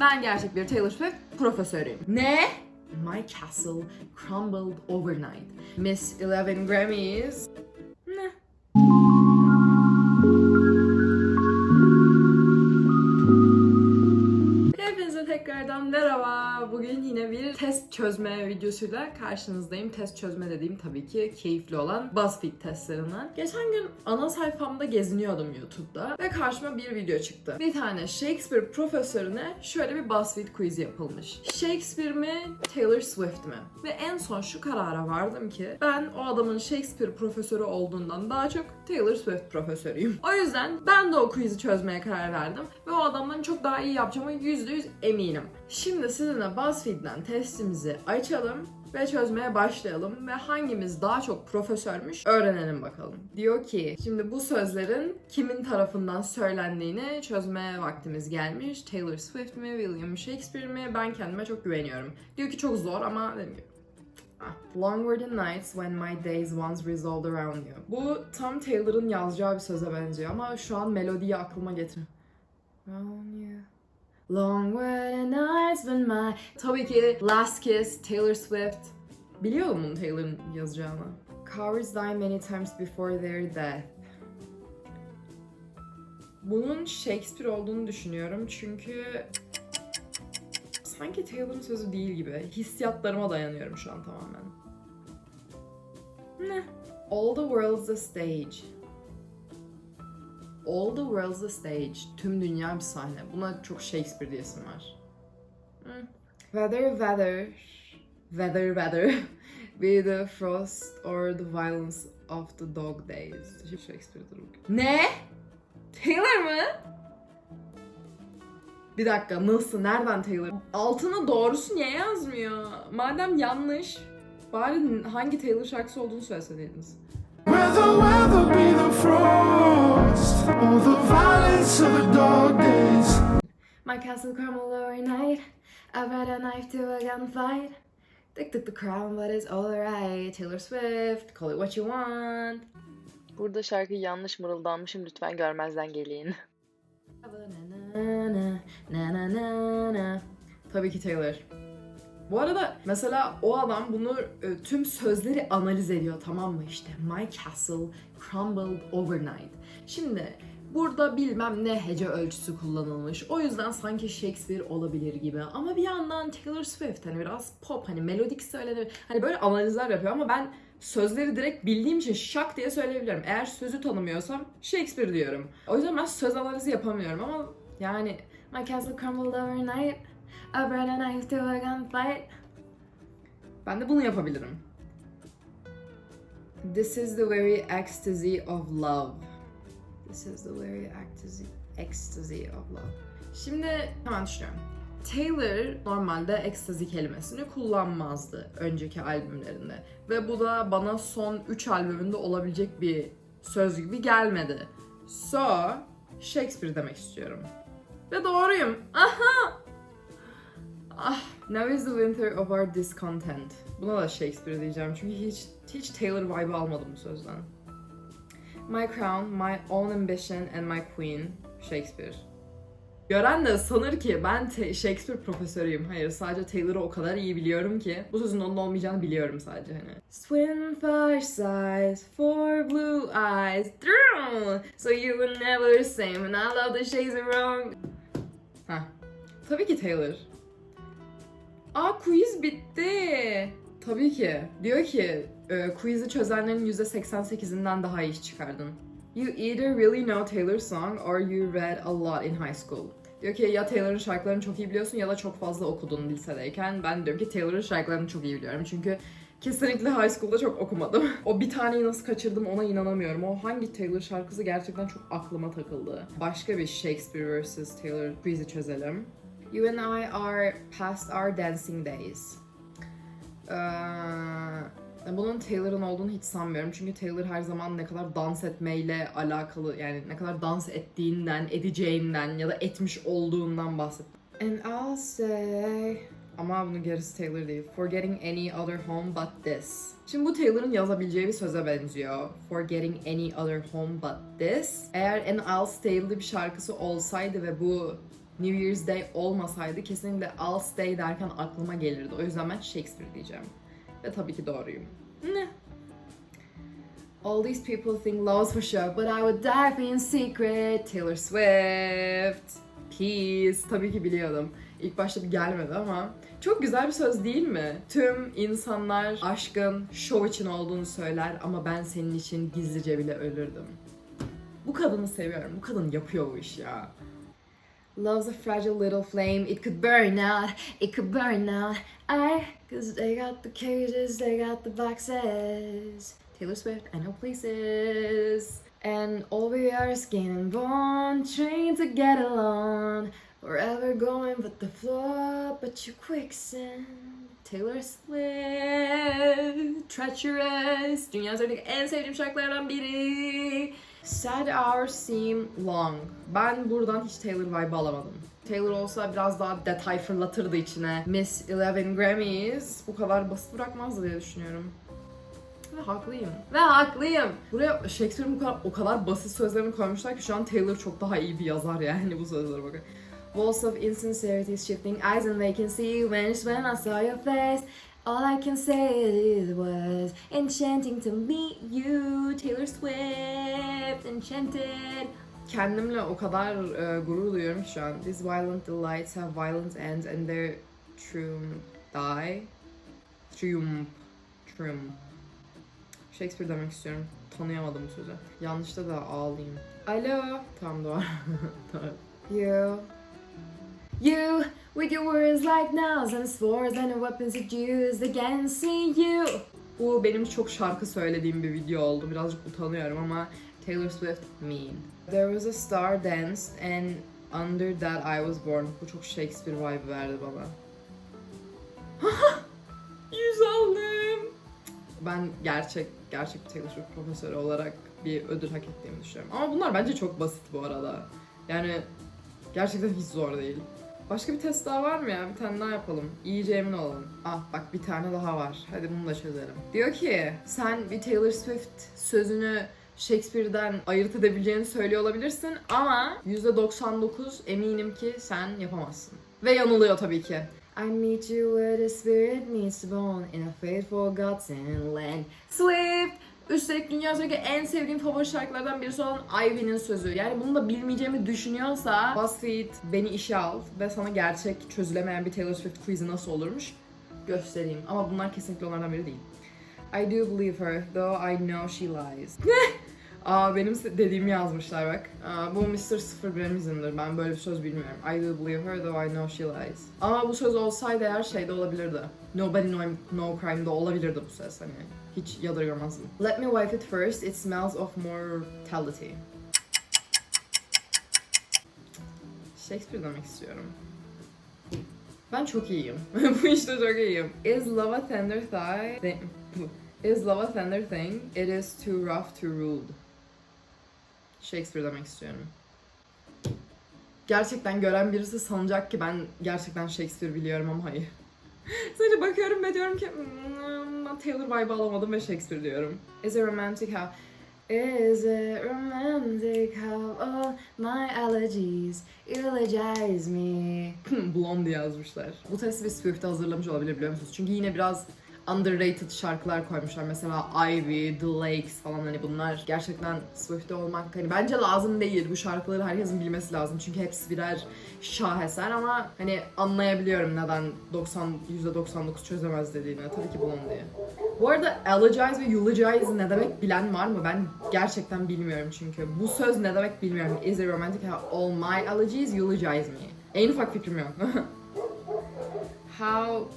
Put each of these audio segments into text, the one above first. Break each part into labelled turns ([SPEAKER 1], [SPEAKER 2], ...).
[SPEAKER 1] Ben gerçek bir Taylor Swift profesörüyüm. Ne? My castle crumbled overnight. Miss 11 Grammys. Çözme videosuyla karşınızdayım. Test çözme dediğim tabii ki keyifli olan BuzzFeed testlerinden. Geçen gün ana sayfamda geziniyordum YouTube'da ve karşıma bir video çıktı. Bir tane Shakespeare profesörüne şöyle bir BuzzFeed quiz yapılmış. Shakespeare mi, Taylor Swift mi? Ve en son şu karara vardım ki ben o adamın Shakespeare profesörü olduğundan daha çok Taylor Swift profesörüyüm. O yüzden ben de o quiz'i çözmeye karar verdim ve o adamdan çok daha iyi yapacağıma %100 eminim. Şimdi sizinle BuzzFeed'den testimizi açalım ve çözmeye başlayalım ve hangimiz daha çok profesörmüş öğrenelim bakalım. Diyor ki şimdi bu sözlerin kimin tarafından söylendiğini çözmeye vaktimiz gelmiş. Taylor Swift mi, William Shakespeare mi? Ben kendime çok güveniyorum. Diyor ki çok zor ama Ah. Long were the nights when my days once resolved around you. Bu tam Taylor'ın yazacağı bir söze benziyor ama şu an melodiyi aklıma getir. Around you. Long were the nights when my... Tabii ki Last Kiss, Taylor Swift. Biliyor musun Taylor'ın yazacağını? Cowards die many times before their death. Bunun Shakespeare olduğunu düşünüyorum çünkü sanki Taylor'ın sözü değil gibi. Hissiyatlarıma dayanıyorum şu an tamamen. Ne? All the world's a stage. All the world's a stage. Tüm dünya bir sahne. Buna çok Shakespeare diyesim var. Hı. Whether, whether, whether, whether be the frost or the violence of the dog days. Shakespeare'dir bu. Ne? Taylor mı? Bir dakika nasıl? Nereden Taylor? Altına doğrusu niye yazmıyor? Madem yanlış bari hangi Taylor şarkısı olduğunu söyleseydiniz. My castle crumbled overnight. I brought a knife to a gunfight. Dick took the crown, but it's alright. Taylor Swift, call it what you want.
[SPEAKER 2] Burada şarkıyı yanlış mırıldanmışım lütfen görmezden gelin.
[SPEAKER 1] Na na na na na. Tabii ki Taylor. Bu arada mesela o adam bunu e, tüm sözleri analiz ediyor tamam mı işte My castle crumbled overnight. Şimdi burada bilmem ne hece ölçüsü kullanılmış. O yüzden sanki Shakespeare olabilir gibi. Ama bir yandan Taylor Swift hani biraz pop hani melodik söylenir. Hani böyle analizler yapıyor ama ben sözleri direkt bildiğim için şak diye söyleyebilirim. Eğer sözü tanımıyorsam Shakespeare diyorum. O yüzden ben söz analizi yapamıyorum ama yani My castle crumbled overnight. I brought a knife to a gunfight. Ben de bunu yapabilirim. This is the very ecstasy of love. This is the very ecstasy, ecstasy of love. Şimdi hemen düşünüyorum. Taylor normalde ecstasy kelimesini kullanmazdı önceki albümlerinde. Ve bu da bana son 3 albümünde olabilecek bir söz gibi gelmedi. So, Shakespeare demek istiyorum. Ve doğruyum. Aha! Ah, now is the winter of our discontent. Buna da Shakespeare diyeceğim çünkü hiç hiç Taylor vibe almadım bu sözden. My crown, my own ambition and my queen. Shakespeare. Gören de sanır ki ben Shakespeare profesörüyüm. Hayır sadece Taylor'ı o kadar iyi biliyorum ki bu sözün onun olmayacağını biliyorum sadece hani. Swim for sighs, for blue eyes, through. So you were never the same and I love the shades of wrong. Heh. Tabii ki Taylor. Aa quiz bitti. Tabii ki. Diyor ki e, quiz'i çözenlerin %88'inden daha iyi çıkardın. You either really know Taylor's song or you read a lot in high school. Diyor ki ya Taylor'ın şarkılarını çok iyi biliyorsun ya da çok fazla okudun lisedeyken. Ben diyorum ki Taylor'ın şarkılarını çok iyi biliyorum çünkü kesinlikle high school'da çok okumadım. o bir taneyi nasıl kaçırdım ona inanamıyorum. O hangi Taylor şarkısı gerçekten çok aklıma takıldı. Başka bir Shakespeare vs. Taylor quiz'i çözelim. You and I are past our dancing days. Ee, bunun Taylor'ın olduğunu hiç sanmıyorum. Çünkü Taylor her zaman ne kadar dans etmeyle alakalı yani ne kadar dans ettiğinden, edeceğinden ya da etmiş olduğundan bahset. And I'll say... Ama bunun gerisi Taylor değil. Forgetting any other home but this. Şimdi bu Taylor'ın yazabileceği bir söze benziyor. Forgetting any other home but this. Eğer An I'll Stay'li bir şarkısı olsaydı ve bu New Year's Day olmasaydı kesinlikle All's Day derken aklıma gelirdi. O yüzden ben Shakespeare diyeceğim. Ve tabii ki doğruyum. Ne? All these people think love's for sure, but I would die in secret. Taylor Swift. Peace. Tabii ki biliyordum. İlk başta bir gelmedi ama çok güzel bir söz değil mi? Tüm insanlar aşkın şov için olduğunu söyler ama ben senin için gizlice bile ölürdüm. Bu kadını seviyorum. Bu kadın yapıyor bu işi ya. Love's a fragile little flame. It could burn out. It could burn out. I, cause they got the cages, they got the boxes. Taylor Swift, I know places. And all we are is and bone, trained to get along. Forever going but the floor, but you quicksand. Taylor Swift, Treacherous, dünya üzerindeki en sevdiğim şarkılardan biri. Sad hours seem long. Ben buradan hiç Taylor vibe alamadım. Taylor olsa biraz daha detay fırlatırdı içine. Miss Eleven Grammys bu kadar basit bırakmazdı diye düşünüyorum. Ve haklıyım. Ve haklıyım. Buraya Shakespeare'in bu kadar, o kadar basit sözlerini koymuşlar ki şu an Taylor çok daha iyi bir yazar yani bu sözlere bakın. Walls of insincerity shifting eyes and vacancy vanished when I saw your face. All I can say is was enchanting to meet you, Taylor Swift, enchanted. Kendimle o kadar e, gurur duyuyorum şu an. These violent delights have violent ends and their triumph die. Triumph. Triumph. Shakespeare demek istiyorum. Tanıyamadım bu sözü. Yanlışta da ağlayayım. Alo. Tamam doğru. You. You, with your words like nails and swords and the weapons that used against you. Bu benim çok şarkı söylediğim bir video oldu. Birazcık utanıyorum ama Taylor Swift mean. There was a star danced and under that I was born. Bu çok Shakespeare vibe verdi bana. Ben gerçek gerçek bir Swift profesörü olarak bir ödül hak ettiğimi düşünüyorum. Ama bunlar bence çok basit bu arada. Yani gerçekten hiç zor değil. Başka bir test daha var mı ya? Bir tane daha yapalım. İyice emin olalım. Ah bak bir tane daha var. Hadi bunu da çözelim. Diyor ki sen bir Taylor Swift sözünü Shakespeare'den ayırt edebileceğini söylüyor olabilirsin ama %99 eminim ki sen yapamazsın. Ve yanılıyor tabii ki. I meet you where the spirit the bone in a fateful godsend land. Swift! Üstelik dünya üzerindeki en sevdiğim favori şarkılardan birisi olan Ivy'nin sözü. Yani bunu da bilmeyeceğimi düşünüyorsa BuzzFeed beni işe al ve sana gerçek çözülemeyen bir Taylor Swift quiz'i nasıl olurmuş göstereyim. Ama bunlar kesinlikle onlardan biri değil. I do believe her, though I know she lies. Aa benim dediğimi yazmışlar bak. Aa, bu Mr. 01'in izindir. Ben böyle bir söz bilmiyorum. I do believe her though I know she lies. Ama bu söz olsaydı eğer şeyde olabilirdi. Nobody no, no crime'da olabilirdi bu söz hani. Hiç yadırgamazdım. Let me wipe it first. It smells of mortality. Shakespeare demek istiyorum. Ben çok iyiyim. bu işte çok iyiyim. Is love a tender thigh? Thi- Is love a tender thing? It is too rough to rude. Shakespeare demek istiyorum. Gerçekten gören birisi sanacak ki ben gerçekten Shakespeare biliyorum ama hayır. Sadece bakıyorum ve diyorum ki "Hmm, Taylor vibe alamadım ve Shakespeare diyorum. Is a romantic how Is it romantic how all my allergies eulogize me? Blondie yazmışlar. Bu testi bir Swift'e hazırlamış olabilir biliyor musunuz? Çünkü yine biraz underrated şarkılar koymuşlar. Mesela Ivy, The Lakes falan hani bunlar gerçekten Swift'te olmak hani bence lazım değil. Bu şarkıları herkesin bilmesi lazım. Çünkü hepsi birer şaheser ama hani anlayabiliyorum neden 90 %99 çözemez dediğini. Tabii ki Blondie. Bu arada elegize ve eulogize ne demek bilen var mı? Ben gerçekten bilmiyorum çünkü. Bu söz ne demek bilmiyorum. Is it romantic all my allergies eulogize me? En ufak fikrim yok. how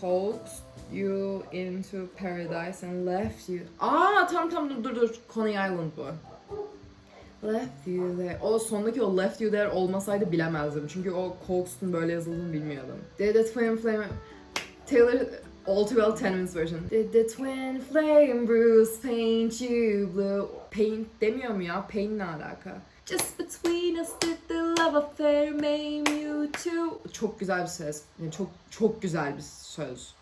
[SPEAKER 1] coaxed you into paradise and left you... Aa tamam tamam dur dur dur. Coney Island bu. Left you there. O sondaki o left you there olmasaydı bilemezdim. Çünkü o coaxed'un böyle yazıldığını bilmiyordum. Did the twin flame... Taylor... All Too Well 10 minutes version. Did the twin flame bruise paint you blue? Paint demiyor mu ya? Paint ne alaka? Just between us did the love affair made you two? Çok güzel bir ses. Yani çok çok güzel bir söz.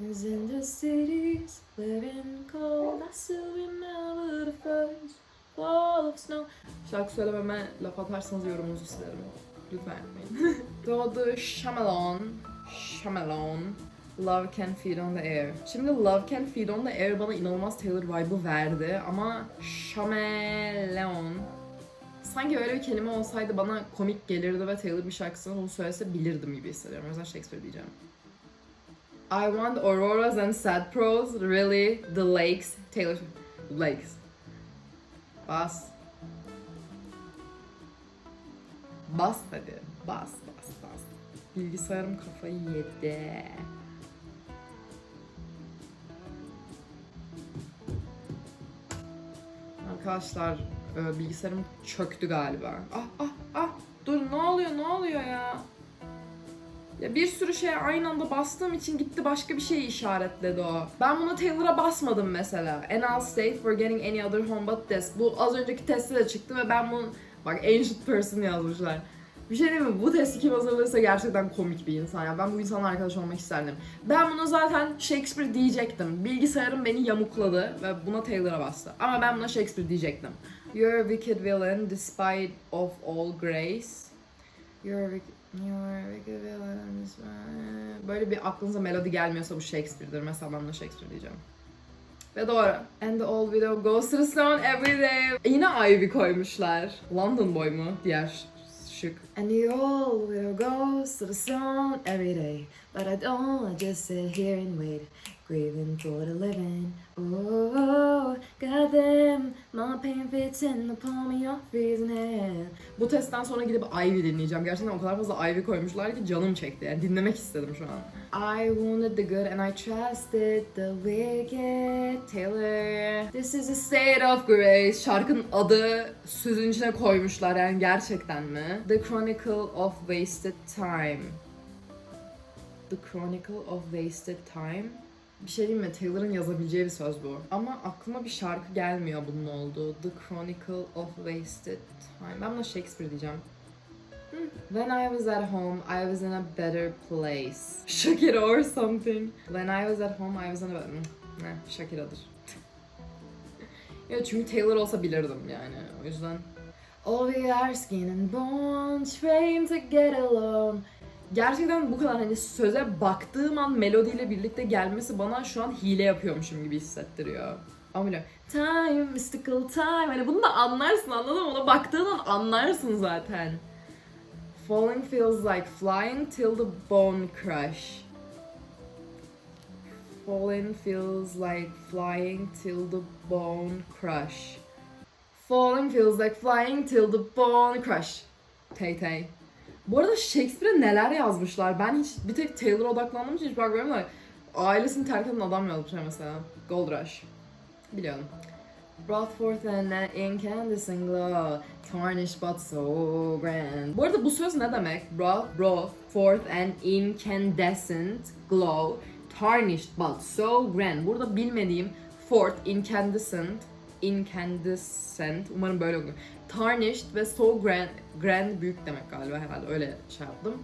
[SPEAKER 1] Is in the cities living cold. I still remember the first fall of snow. Şarkı söylememe laf atarsanız yorumunuzu silerim. Lütfen yapmayın. Doğdu Shyamalan. Shyamalan. Love Can Feed on the Air. Şimdi Love Can Feed on the Air bana inanılmaz Taylor vibe'ı verdi ama Shyamalan sanki öyle bir kelime olsaydı bana komik gelirdi ve Taylor bir şarkısını onu söylese bilirdim gibi hissediyorum. O yüzden Shakespeare diyeceğim. I want auroras and sad pros, really, the lakes, Taylor. Lakes. Bas. Bas hadi. Bas, bas, bas. Bilgisayarım kafayı yedi. Arkadaşlar e, bilgisayarım çöktü galiba. Ah ah ah dur ne oluyor ne oluyor ya? Ya bir sürü şeye aynı anda bastığım için gitti başka bir şeyi işaretledi o. Ben buna Taylor'a basmadım mesela. And I'll stay for getting any other home but this. Bu az önceki testte de çıktı ve ben bunu... Bak ancient person yazmışlar. Bir şey diyeyim mi? Bu testi kim hazırlıyorsa gerçekten komik bir insan ya. Ben bu insanla arkadaş olmak isterdim. Ben bunu zaten Shakespeare diyecektim. Bilgisayarım beni yamukladı ve buna Taylor'a bastı. Ama ben buna Shakespeare diyecektim. You're a wicked villain despite of all grace. You're a wicked... Böyle bir aklınıza melodi gelmiyorsa bu Shakespeare'dir. Mesela ben buna Shakespeare diyeceğim. Ve doğru. And the old widow goes to the stone every day. Yine Ivy koymuşlar. London Boy mu? Diğer şık. And the old widow goes to the stone every day. But I don't I just sit here and wait. Grieving for the living. Oh, goddamn. My pain fits in the palm of your freezing hand. Bu testten sonra gidip Ivy dinleyeceğim. Gerçekten o kadar fazla Ivy koymuşlar ki canım çekti. Yani dinlemek istedim şu an. I wanted the good and I trusted the wicked. Taylor. This is a state of grace. Şarkının adı sözün içine koymuşlar yani gerçekten mi? The Chronicle of Wasted Time. The Chronicle of Wasted Time. Bir şey diyeyim mi? Taylor'ın yazabileceği bir söz bu. Ama aklıma bir şarkı gelmiyor bunun olduğu. The Chronicle of Wasted Time. Ben buna Shakespeare diyeceğim. Hmm. When I was at home, I was in a better place. Shakira or something. When I was at home, I was in a better... Hmm. Ne, Shakira'dır. ya çünkü Taylor olsa bilirdim yani. O yüzden... All we are skin and bone, trained to get along. Gerçekten bu kadar hani söze baktığım an melodiyle birlikte gelmesi bana şu an hile yapıyormuşum gibi hissettiriyor. Ama böyle time, mystical time. Hani bunu da anlarsın anladın mı? Ona baktığın an anlarsın zaten. Falling feels like flying till the bone crush. Falling feels like flying till the bone crush. Falling feels like flying till the bone crush. Tay tay. Bu arada Shakespeare'e neler yazmışlar? Ben hiç bir tek Taylor'a odaklandığım için hiç bakmıyorum da ailesini terk eden adam yazmışlar mesela. Gold Rush. Biliyorum. Brought forth an incandescent glow, tarnished but so grand. Bu arada bu söz ne demek? Brought, brought forth an incandescent glow, tarnished but so grand. Burada bilmediğim forth, incandescent, incandescent, umarım böyle okunuyor. Tarnished ve so grand, grand büyük demek galiba herhalde öyle şey yaptım.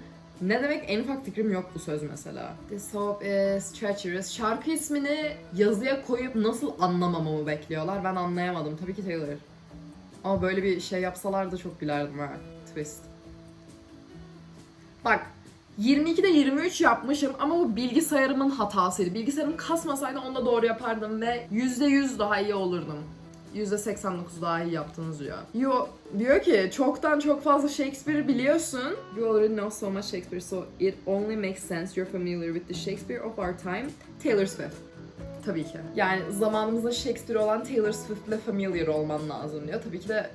[SPEAKER 1] Ne demek en ufak fikrim yok bu söz mesela. This hope is treacherous. Şarkı ismini yazıya koyup nasıl anlamamamı bekliyorlar ben anlayamadım. Tabii ki Taylor. Ama böyle bir şey yapsalardı çok gülerdim ha. Twist. Bak 22'de 23 yapmışım ama bu bilgisayarımın hatasıydı. Bilgisayarım kasmasaydı onu da doğru yapardım ve %100 daha iyi olurdum. %89 daha iyi yaptınız diyor. Yo, diyor ki çoktan çok fazla Shakespeare biliyorsun. You already know so much Shakespeare so it only makes sense you're familiar with the Shakespeare of our time. Taylor Swift. Tabii ki. Yani zamanımızda Shakespeare olan Taylor Swift'le familiar olman lazım diyor. Tabii ki de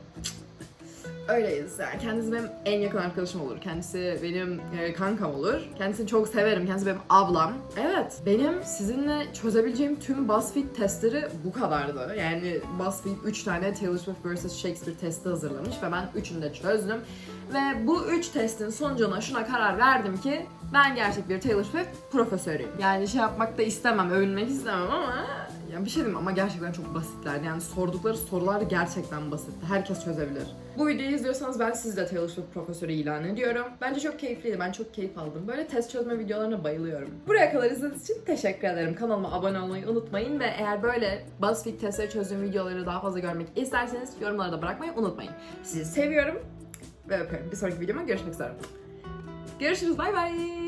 [SPEAKER 1] Öyleyiz yani. Kendisi benim en yakın arkadaşım olur. Kendisi benim e, kankam olur. Kendisini çok severim. Kendisi benim ablam. Evet, benim sizinle çözebileceğim tüm BuzzFeed testleri bu kadardı. Yani BuzzFeed 3 tane Taylor Swift vs. Shakespeare testi hazırlamış ve ben üçünü de çözdüm. Ve bu üç testin sonucuna şuna karar verdim ki ben gerçek bir Taylor Swift profesörüyüm. Yani şey yapmak da istemem, övünmek istemem ama ya bir şey diyeyim ama gerçekten çok basitlerdi. Yani sordukları sorular gerçekten basitti. Herkes çözebilir. Bu videoyu izliyorsanız ben sizi de Taylor Swift profesörü ilan ediyorum. Bence çok keyifliydi. Ben çok keyif aldım. Böyle test çözme videolarına bayılıyorum. Buraya kadar izlediğiniz için teşekkür ederim. Kanalıma abone olmayı unutmayın ve eğer böyle BuzzFeed testleri çözdüğüm videoları daha fazla görmek isterseniz yorumlara da bırakmayı unutmayın. Sizi seviyorum ve öpüyorum. Bir sonraki videoma görüşmek üzere. Görüşürüz bay bay.